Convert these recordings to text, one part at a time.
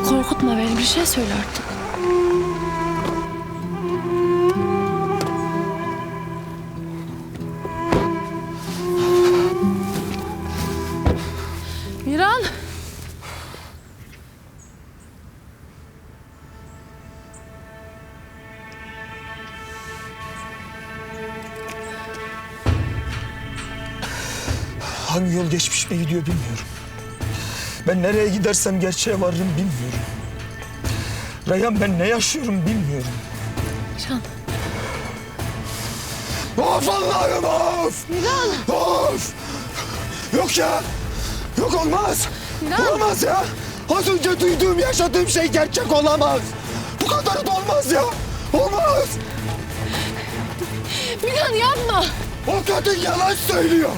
Miran korkutma beni. Bir şey söyle artık. Miran. Hangi yol geçmiş mi gidiyor bilmiyorum. Ben nereye gidersem gerçeğe varırım bilmiyorum. Reyhan ben ne yaşıyorum bilmiyorum. Miran. Of Allah'ım of! Miran. Of! Yok ya! Yok olmaz! Miran. Olamaz ya! Az önce duyduğum, yaşadığım şey gerçek olamaz! Bu kadar da olmaz ya! Olmaz! Miran yapma. O kadın yalan söylüyor!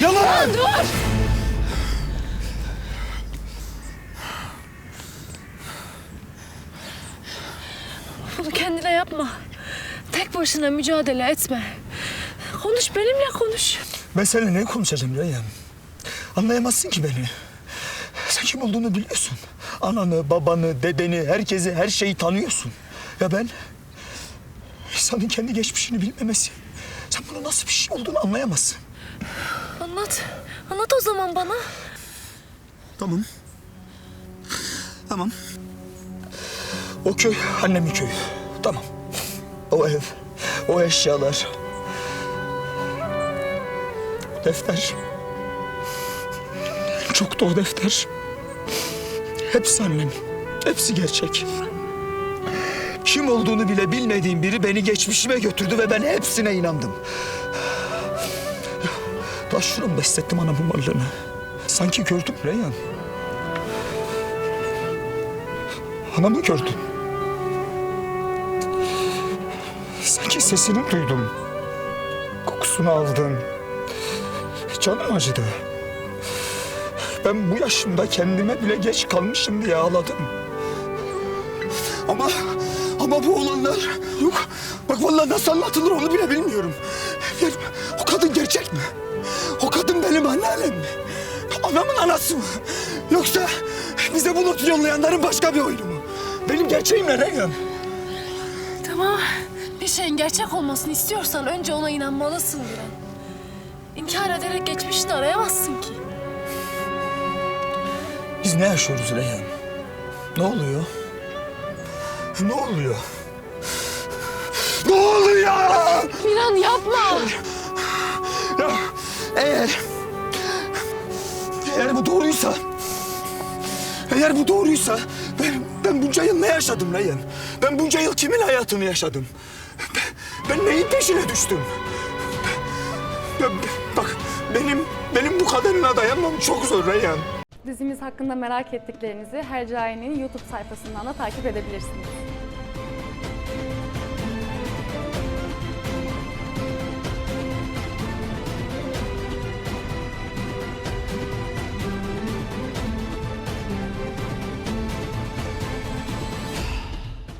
Yalan! Dur. Bunu kendine yapma. Tek başına mücadele etme. Konuş benimle konuş. Ben seninle ne konuşacağım Reyhan? Anlayamazsın ki beni. Sen kim olduğunu biliyorsun. Ananı, babanı, dedeni, herkesi, her şeyi tanıyorsun. Ya ben... insanın kendi geçmişini bilmemesi. Sen bunun nasıl bir şey olduğunu anlayamazsın. Anlat. Anlat o zaman bana. Tamam. Tamam. O köy annemin köyü. Tamam. O ev, o eşyalar. Defter. Çok da o defter. Hepsi annem. Hepsi gerçek. Kim olduğunu bile bilmediğim biri beni geçmişime götürdü ve ben hepsine inandım. Taş şuramda hissettim anamın varlığını. Sanki gördüm Reyhan. Anamı gördüm. Sesini duydum. Kokusunu aldım. Canım acıdı. Ben bu yaşımda kendime bile geç kalmışım diye ağladım. Ama ama bu olanlar yok. Bak vallahi nasıl anlatılır onu bile bilmiyorum. Yani o kadın gerçek mi? O kadın benim anneannem mi? Anamın anası mı? Yoksa bize bu notu yollayanların başka bir oyunu mu? Benim gerçeğim ne Reyhan? Tamam. Bir şeyin gerçek olmasını istiyorsan önce ona inanmalısın Miran. İnkar ederek geçmişini arayamazsın ki. Biz ne yaşıyoruz Reyhan? Ne oluyor? Ne oluyor? Ne oluyor? Miran yapma. Ya eğer... Eğer bu doğruysa... Eğer bu doğruysa... Ben, ben bunca yıl ne yaşadım Reyhan? Ben bunca yıl kimin hayatını yaşadım? Ben, neyin peşine düştüm? Bak benim benim bu kadarına dayanmam çok zor Reyhan. Dizimiz hakkında merak ettiklerinizi Hercai'nin YouTube sayfasından da takip edebilirsiniz.